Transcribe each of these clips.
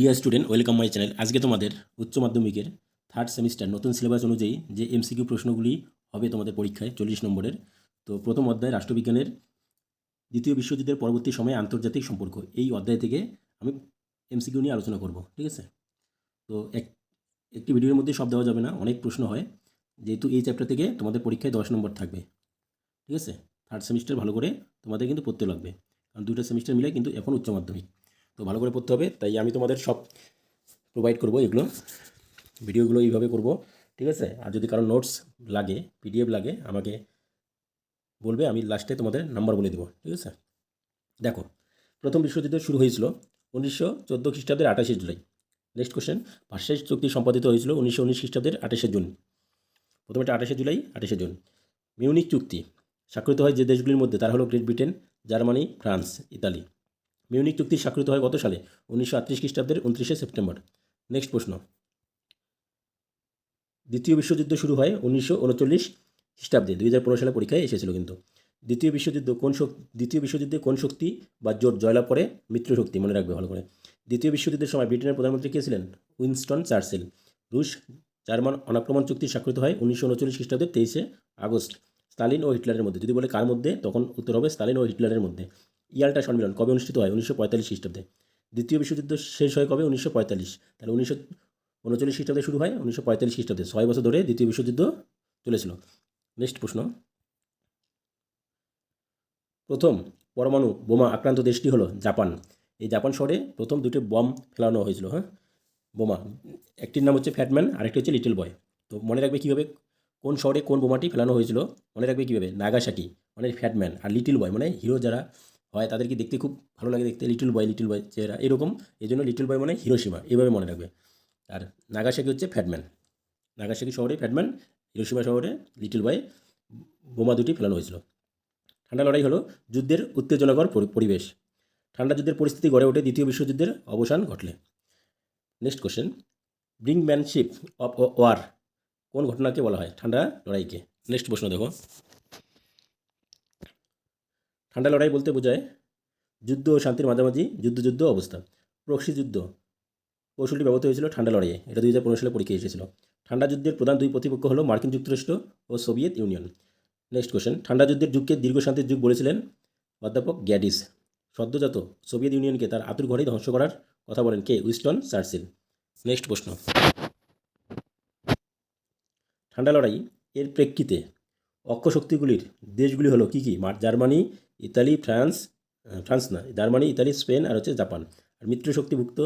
Dear student welcome my channel আজকে তোমাদের উচ্চ মাধ্যমিকের থার্ড সেমিস্টার নতুন সিলেবাস অনুযায়ী যে এমসিকিউ প্রশ্নগুলি হবে তোমাদের পরীক্ষায় চল্লিশ নম্বরের। তো প্রথম অধ্যায় রাষ্ট্রবিজ্ঞানের, দ্বিতীয় বিশ্বযুদ্ধের পরবর্তী সময়ে আন্তর্জাতিক সম্পর্ক। এই অধ্যায় থেকে আমি এমসিকিউ নিয়ে আলোচনা করব, ঠিক আছে? তো এক, একটি ভিডিওর মধ্যে সব দেওয়া যাবে না, অনেক প্রশ্ন হয়। যেহেতু এই চ্যাপ্টার থেকে তোমাদের পরীক্ষায় দশ নম্বর থাকবে, ঠিক আছে? থার্ড সেমিস্টার ভালো করে তোমাদের কিন্তু পড়তে লাগবে। কারণ দুটো সেমিস্টার মিলে কিন্তু এখন উচ্চ মাধ্যমিক। তো ভালো করে পড়তে হবে। তাই আমি তোমাদের সব প্রোভাইড করব এগুলো। ভিডিওগুলো এইভাবে করব, ঠিক আছে? আর যদি কারও নোটস লাগে পিডিএফ লাগে, আমাকে বলবে, আমি লাস্টে তোমাদের নাম্বার বলে দেবো, ঠিক আছে? দেখো, প্রথম বিশ্বযুদ্ধ শুরু হয়েছিল উনিশশো চোদ্দ খ্রিস্টাব্দের আঠাশে জুলাই। নেক্সট কোশ্চেন ভার্সাইজ চুক্তি সম্পাদিত হয়েছিল উনিশশো উনিশ খ্রিস্টাব্দের আঠাশে জুন। প্রথমে আঠাশে জুলাই, আঠাশে জুন। মিউনিক চুক্তি, স্বাক্ষরিত হয় যে দেশগুলির মধ্যে, তারা হলো Great Britain, Germany, France, Italy. Munich চুক্তি স্বাক্ষরিত হয় গত সালে, উনিশশো আটত্রিশ খ্রিস্টাব্দের উনত্রিশে সেপ্টেম্বর। নেক্সট প্রশ্ন। দ্বিতীয় বিশ্বযুদ্ধ শুরু হয় উনিশশো উনচল্লিশ খ্রিস্টাব্দে, দুই হাজার পনেরো সালে পরীক্ষায় এসেছিল কিন্তু। দ্বিতীয় বিশ্বযুদ্ধ কোন শক্তি, দ্বিতীয় বিশ্বযুদ্ধে কোন শক্তি বা জোট জয়লাভ করে? মিত্র শক্তি, মনে রাখবে ভালো করে। দ্বিতীয় বিশ্বযুদ্ধের সময় ব্রিটেনের প্রধানমন্ত্রী কে ছিলেন? Winston Churchill. রুশ জার্মান অনাক্রমণ চুক্তি স্বাক্ষরিত হয় উনিশশো উনচল্লিশ খ্রিস্টাব্দের তেইশে আগস্ট। স্টালিন ও হিটলারের মধ্যে, যদি বলে কার মধ্যে, তখন উত্তর হবে স্টালিন ও হিটলারের মধ্যে। ইয়াল্টা সম্মেলন কবে অনুষ্ঠিত হয়? উনিশশো পঁয়তাল্লিশ খ্রিস্টাব্দে। দ্বিতীয় বিশ্বযুদ্ধ শেষ হয় কবে? উনিশশো পঁয়তাল্লিশ। তাহলে উনিশশো উনচল্লিশ খ্রিস্টাব্দে শুরু হয়? উনিশশো পঁয়তাল্লিশ খ্রিস্টাব্দে। ছয় বছর ধরে দ্বিতীয় বিশ্বযুদ্ধ চলেছিল। নেক্সট প্রশ্ন। প্রথম পরমাণু বোমা আক্রান্ত দেশটি হলো জাপান। এই জাপান শহরে প্রথম দুটি বম ফেলানো হয়েছিল হ্যাঁ? বোমা। একটির নাম হচ্ছে ফ্যাটম্যান, আরেকটি হচ্ছে লিটল বয়। তো মনে রাখবে কীভাবে কোন শহরে কোন বোমাটি ফেলানো হয়েছিল? মনে রাখবে কীভাবে? নাগাসাকি মানে ফ্যাটম্যান, আর লিটল বয় মানে হিরো যারা হয়, তাদেরকে দেখতে খুব ভালো লাগে দেখতে লিটল বয় লিটল বয় চেহারা এরকম। এই জন্য লিটল বয় মানে হিরোসীমা এইভাবে মনে রাখবে। আর নাগাসাকি হচ্ছে ফ্যাটম্যান নাগাসাকি শহরে ফ্যাটম্যান হিরোসীমা শহরে লিটল বয় বোমা দুটি ফেলানো হয়েছিল। ঠান্ডা লড়াই হলো যুদ্ধের উত্তেজনাকর পরিবেশ। ঠান্ডা যুদ্ধের পরিস্থিতি গড়ে ওঠে দ্বিতীয় বিশ্বযুদ্ধের অবসান ঘটলে। Next question brinkmanship of war কোন ঘটনাকে বলা হয়? ঠান্ডা লড়াইকে। নেক্সট প্রশ্ন দেখো। ঠান্ডা লড়াই বলতে বোঝায় যুদ্ধ ও শান্তির মাঝামাঝি, যুদ্ধ যুদ্ধ অবস্থা। প্রক্সি যুদ্ধ। কৌশলটি ব্যবহৃত হয়েছিল ঠান্ডা লড়াইয়ে। এটা দুই হাজার পনেরো সালে পরীক্ষা এসেছিল। ঠান্ডা যুদ্ধের প্রধান দুই প্রতিপক্ষ হলো মার্কিন যুক্তরাষ্ট্র ও সোভিয়েত ইউনিয়ন। Next question. ঠান্ডা যুদ্ধের যুগকে দীর্ঘ শান্তির যুগ বলেছিলেন অধ্যাপক গ্যাডিস। সদ্যজাত সোভিয়েত ইউনিয়নকে তার আতুর ঘরেই ধ্বংস করার কথা বলেন কে? Winston Churchill. নেক্সট প্রশ্ন। ঠান্ডা লড়াই এর প্রেক্ষিতে অক্ষশক্তিগুলির দেশগুলি হলো কী কী? জার্মানি, ইতালি, ফ্রান্স ফ্রান্স না, জার্মানি, ইতালি, স্পেন আর হচ্ছে জাপান। আর মিত্রশক্তিভুক্ত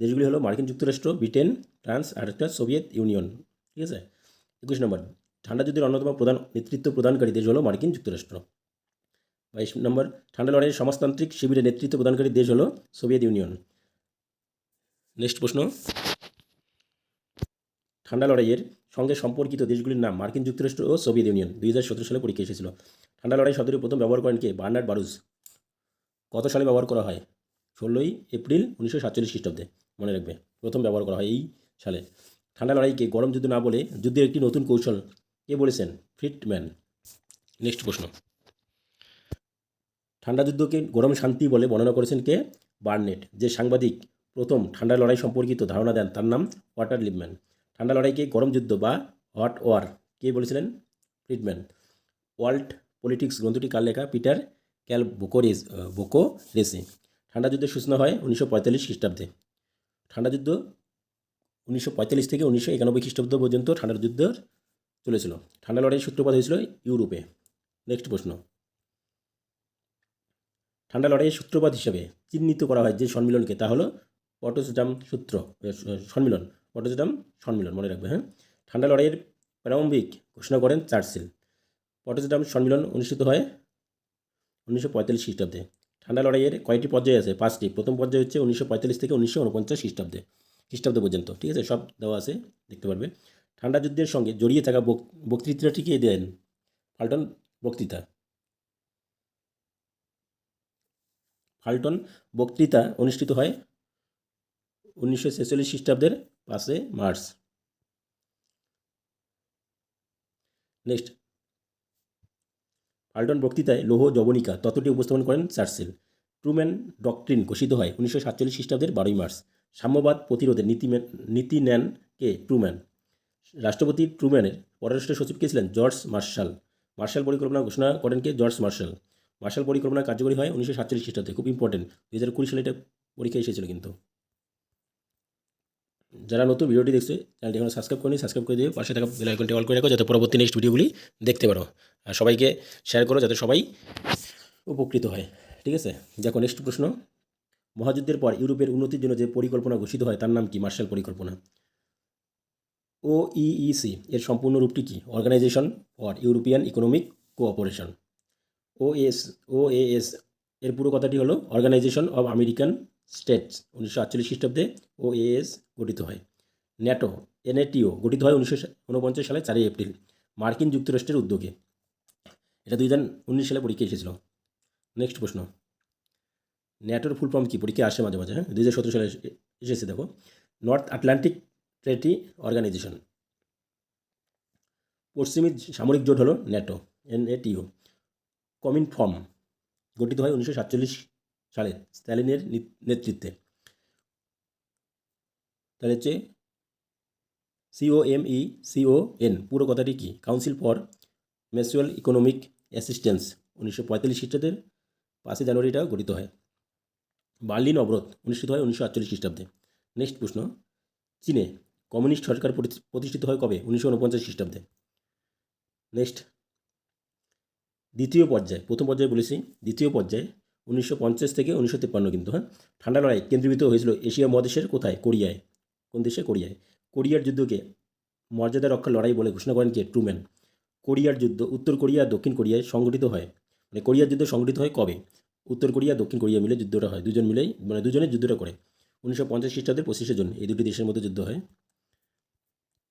দেশগুলি হলো মার্কিন যুক্তরাষ্ট্র, ব্রিটেন, ফ্রান্স আর একটা সোভিয়েত ইউনিয়ন। ঠিক আছে? একুশ নম্বর, ঠান্ডা যুদ্ধের অন্যতম প্রধান নেতৃত্ব প্রদানকারী দেশ হলো মার্কিন যুক্তরাষ্ট্র। বাইশ নম্বর, ঠান্ডা লড়াইয়ের সমাজতান্ত্রিক শিবিরে নেতৃত্ব প্রদানকারী দেশ হলো সোভিয়েত ইউনিয়ন। নেক্সট প্রশ্ন, ঠান্ডা লড়াইয়ের সঙ্গে সম্পর্কিত দেশগুলির নাম মার্কিন যুক্তরাষ্ট্র ও সোভিয়েত ইউনিয়ন দুই হাজার সতেরো সালে পরীক্ষা এসেছিল। ঠান্ডা লড়াই শব্দটি প্রথম ব্যবহার করেন কে? বার্নার্ড বারুজ। কত সালে ব্যবহার করা হয়? ষোলোই এপ্রিল উনিশশো সাতচল্লিশ খ্রিস্টাব্দে। মনে রাখবে, প্রথম ব্যবহার করা হয় এই সালে। ঠান্ডা লড়াইকে গরম যুদ্ধ না বলে যুদ্ধের একটি নতুন কৌশল কে বলেছেন? ফ্রিটম্যান। নেক্সট প্রশ্ন। ঠান্ডা যুদ্ধকে গরম শান্তি বলে বর্ণনা করেছেন কে? বার্নেট। যে সাংবাদিক প্রথম ঠান্ডা লড়াই সম্পর্কিত ধারণা দেন তার নাম ওয়াটার লিপম্যান। ঠান্ডা লড়াইকে গরম যুদ্ধ বা হট ওয়ার কে বলেছিলেন? ফ্রিডম্যান। ওয়ার্ল্ড পলিটিক্স গ্রন্থটি কার লেখা পিটার ক্যাল বোকোরেজ। বোকো রেসে ঠান্ডা যুদ্ধের সূচনা হয় উনিশশো পঁয়তাল্লিশ খ্রিস্টাব্দে। ঠান্ডা যুদ্ধ উনিশশো পঁয়তাল্লিশ থেকে উনিশশো একানব্বই খ্রিস্টাব্দ পর্যন্ত ঠান্ডা যুদ্ধ চলেছিল। ঠান্ডা লড়াইয়ের সূত্রপাত হয়েছিল ইউরোপে। নেক্সট প্রশ্ন। ঠান্ডা লড়াইয়ের সূত্রপাত হিসেবে চিহ্নিত করা হয় যে সম্মিলনকে, তা হলো পটসডাম সূত্র সম্মিলন। পটসডাম সম্মিলন মনে রাখবে হ্যাঁ? ঠান্ডা লড়াইয়ের প্রারম্ভিক ঘোষণা করেন চার্চিল। পটসডাম সম্মিলন অনুষ্ঠিত হয় উনিশশো পঁয়তাল্লিশ খ্রিস্টাব্দে। ঠান্ডা লড়াইয়ের কয়েকটি পর্যায়ে আছে, পাঁচটি। প্রথম পর্যায়ে হচ্ছে উনিশশো পঁয়তাল্লিশ থেকে উনিশশো উনপঞ্চাশ খ্রিস্টাব্দে, খ্রিস্টাব্দ পর্যন্ত, ঠিক আছে? সব দেওয়া আছে, দেখতে পারবে। ঠান্ডা যুদ্ধের সঙ্গে জড়িয়ে থাকা বক- বক্তৃতাটিকে দেন, ফাল্টন বক্তৃতা। ফাল্টন বক্তৃতা অনুষ্ঠিত হয় উনিশশো ছেচল্লিশ খ্রিস্টাব্দের পাঁচে মার্চ। নেক্সট। ফাল্টন বক্তৃতায় লৌহ যবনিকা, তত্ত্বটি উপস্থাপন করেন চার্চিল। ট্রুম্যান ডকট্রিন ঘোষিত হয় উনিশশো সাতচল্লিশ খ্রিস্টাব্দের বারোই মার্চ। সাম্যবাদ প্রতিরোধে নীতি নীতি নেন কে? ট্রুম্যান। রাষ্ট্রপতি ট্রুম্যানের পররাষ্ট্র সচিব কে ছিলেন? George martial. মার্শাল পরিকল্পনা ঘোষণা করেন কে? George martial. মার্শাল পরিকল্পনা কার্যকরী হয় উনিশশো সাতচল্লিশ খ্রিস্টাব্দে। খুব ইম্পর্টেন্ট দু হাজার কুড়ি সালে এটা পরীক্ষা এসেছিল কিন্তু। যারা নতুন ভিডিওটি দেখছে, চ্যানেলটি এখন সাবস্ক্রাইব করেনি সাবস্ক্রাইব করে দিয়ে পাশে থাকা বেল আইকনটি অল করে রাখো, যাতে পরবর্তী নেক্সট ভিডিওগুলি দেখতে পারো। আর সবাইকে শেয়ার করো, যাতে সবাই উপকৃত হয়। ঠিক আছে? দেখো নেক্সট প্রশ্ন। মহাযুদ্ধের পর ইউরোপের উন্নতির জন্য যে পরিকল্পনা ঘোষিত হয়, তার নাম কি? মার্শাল পরিকল্পনা। ওইইসি এর সম্পূর্ণ রূপটি কি? Organisation for European Economic Cooperation OS OAS এর পুরো কথাটি হলো অর্গানাইজেশন অব আমেরিকান স্টেটস উনিশশো আটচল্লিশ খ্রিস্টাব্দে ওএএস গঠিত হয়। ন্যাটো, এনএটিও গঠিত হয় উনিশশো উনপঞ্চাশ সালে চারই এপ্রিল, মার্কিন যুক্তরাষ্ট্রের উদ্যোগে। এটা দুই হাজার উনিশ সালে পরীক্ষা এসেছিল। নেক্সট প্রশ্ন। ন্যাটোর ফুল ফর্ম কি? পরীক্ষা আসে মাঝে মাঝে হ্যাঁ? দুই হাজার সতেরো সালে এসেছে, দেখো। North Atlantic Treaty Organisation. পশ্চিমী সামরিক জোট হলো ন্যাটো, এনএটিও। কমিন ফর্ম গঠিত হয় উনিশশো সাতচল্লিশ সালে স্ট্যালিনের নেতৃত্বে। তাহলে হচ্ছে সিওএমই সিওএন পুরো কথাটি কি? Council for Mutual Economic Assistance উনিশশো পঁয়তাল্লিশ খ্রিস্টাব্দের পাঁচই জানুয়ারি এটা গঠিত হয়। বার্লিন অবরোধ, অনুষ্ঠিত হয় উনিশশো আটচল্লিশ খ্রিস্টাব্দে। নেক্সট প্রশ্ন, চীনে কমিউনিস্ট সরকার প্রতিষ্ঠিত হয় কবে? উনিশশো উনপঞ্চাশ খ্রিস্টাব্দে। নেক্সট দ্বিতীয় পর্যায়ে, প্রথম পর্যায়ে বলেছি, দ্বিতীয় পর্যায়ে উনিশশো পঞ্চাশ থেকে উনিশশো তিপ্পান্ন কিন্তু হ্যাঁ? ঠান্ডা লড়াই কেন্দ্রীভূত হয়েছিল এশিয়া মহাদেশের কোথায়? কোরিয়ায়। কোন দেশে? কোরিয়ায়। কোরিয়ার যুদ্ধকে মর্যাদা রক্ষার লড়াই বলে ঘোষণা করেন কে? ট্রুম্যান। কোরিয়ার যুদ্ধ উত্তর কোরিয়া, দক্ষিণ কোরিয়ায় সংগঠিত হয়। মানে কোরিয়ার যুদ্ধ সংগঠিত হয় কবে? উত্তর কোরিয়া, দক্ষিণ কোরিয়া মিলে যুদ্ধটা হয়। দুজন মিলেই মানে দুজনে যুদ্ধটা করে। উনিশশো পঞ্চাশ খ্রিস্টাব্দের পঁচিশে জন এই দুটি দেশের মধ্যে যুদ্ধ হয়।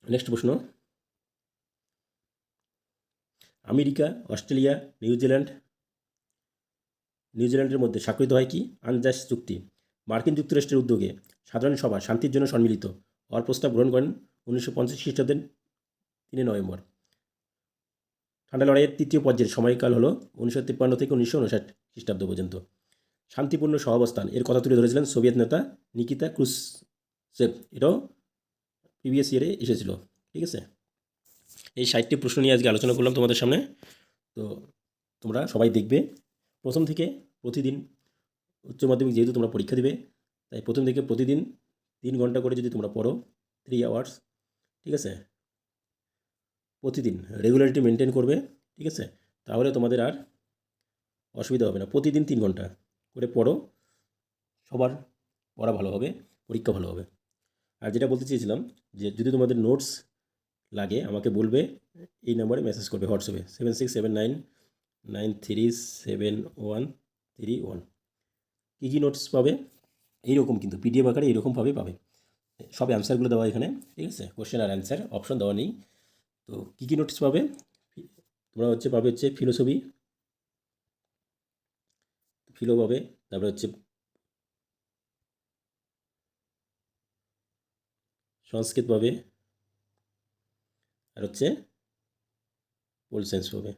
নেক্সট প্রশ্ন। আমেরিকা, অস্ট্রেলিয়া নিউজিল্যান্ড নিউজিল্যান্ডের মধ্যে স্বাক্ষরিত হয় কি? আনজাস চুক্তি। মার্কিন যুক্তরাষ্ট্রের উদ্যোগে সাধারণ সভা শান্তির জন্য সম্মিলিত হওয়ার প্রস্তাব গ্রহণ করেন উনিশশো পঞ্চাশ খ্রিস্টাব্দের তিনে নভেম্বর। ঠান্ডা লড়াইয়ের তৃতীয় পর্যায়ের সময়কাল হলো উনিশশো তিপ্পান্ন থেকে উনিশশো উনষাট খ্রিস্টাব্দ পর্যন্ত। শান্তিপূর্ণ সহাবস্থান, এর কথা তুলে ধরেছিলেন সোভিয়েত নেতা নিকিতা ক্রুসচেভ। এটাও প্রিভিয়াস ইয়ারে এসেছিল, ঠিক আছে? এই ষাটটি প্রশ্ন নিয়ে আজকে আলোচনা করলাম তোমাদের সামনে। তো তোমরা সবাই দেখবে। প্রথম থেকে প্রতিদিন উচ্চ মাধ্যমিক যেহেতু তোমরা পরীক্ষা দিবে, তাই প্রথম থেকে প্রতিদিন তিন ঘণ্টা করে যদি তোমরা পড়ো থ্রি আওয়ার্স ঠিক আছে? প্রতিদিন রেগুলারিটি মেনটেন করবে, ঠিক আছে? তাহলে তোমাদের আর অসুবিধা হবে না। প্রতিদিন তিন ঘণ্টা করে পড়ো, সবার পড়া ভালো হবে, পরীক্ষা ভালো হবে। আর যেটা বলতে চেয়েছিলাম যে যদি তোমাদের নোটস লাগে, আমাকে বলবে, এই নাম্বারে মেসেজ করবে হোয়াটসঅ্যাপে seven six seven nine nine three seven one three one কী কী নোটস পাবে? এইরকম কিন্তু পিডিএফ আকারে এইরকমভাবে পাবে। সব অ্যান্সারগুলো দেওয়া এখানে, ঠিক আছে? কোশ্চেন আর অ্যান্সার অপশন দেওয়া নেই। তো কী কী নোটস পাবে? তোমরা হচ্ছে পাবে হচ্ছে ফিলোসফি ফিলো পাবে, তারপরে হচ্ছে সংস্কৃত পাবে, আর হচ্ছে পোল সায়েন্স পাবে।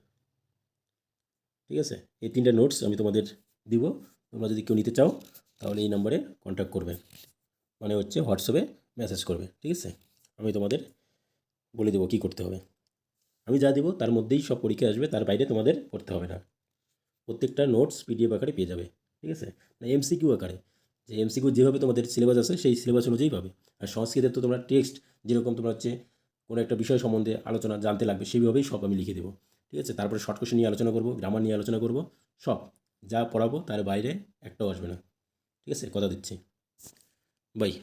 ঠিক আছে? এই তিনটা নোটস আমি তোমাদের দিব। তোমরা যদি কেউ নিতে চাও, তাহলে এই নম্বরে কন্ট্যাক্ট করবে। মানে হচ্ছে হোয়াটসঅ্যাপে মেসেজ করবে, ঠিক আছে? আমি তোমাদের বলে দেবো কী করতে হবে। আমি যা দেবো, তার মধ্যেই সব পরীক্ষা আসবে, তার বাইরে তোমাদের পড়তে হবে না। প্রত্যেকটা নোটস পিডিএফ আকারে পেয়ে যাবে, ঠিক আছে? না এমসিকিউ আকারে। যে এমসিকিউ যেভাবে তোমাদের সিলেবাস আছে, সেই সিলেবাস অনুযায়ী পাবে। আর সংস্কৃতের তো তোমরা টেক্সট যেরকম তোমরা হচ্ছে কোনো একটা বিষয় সম্বন্ধে আলোচনা জানতে লাগবে, সেইভাবেই সব আমি লিখে দেবো, ঠিক আছে? তারপরে শর্ট কোশ্চেন নিয়ে আলোচনা করব গ্রামার নিয়ে আলোচনা করব, সব। যা পড়াবো তার বাইরে একটাও আসবে না। ঠিক আছে? কথা দিচ্ছি। বাই।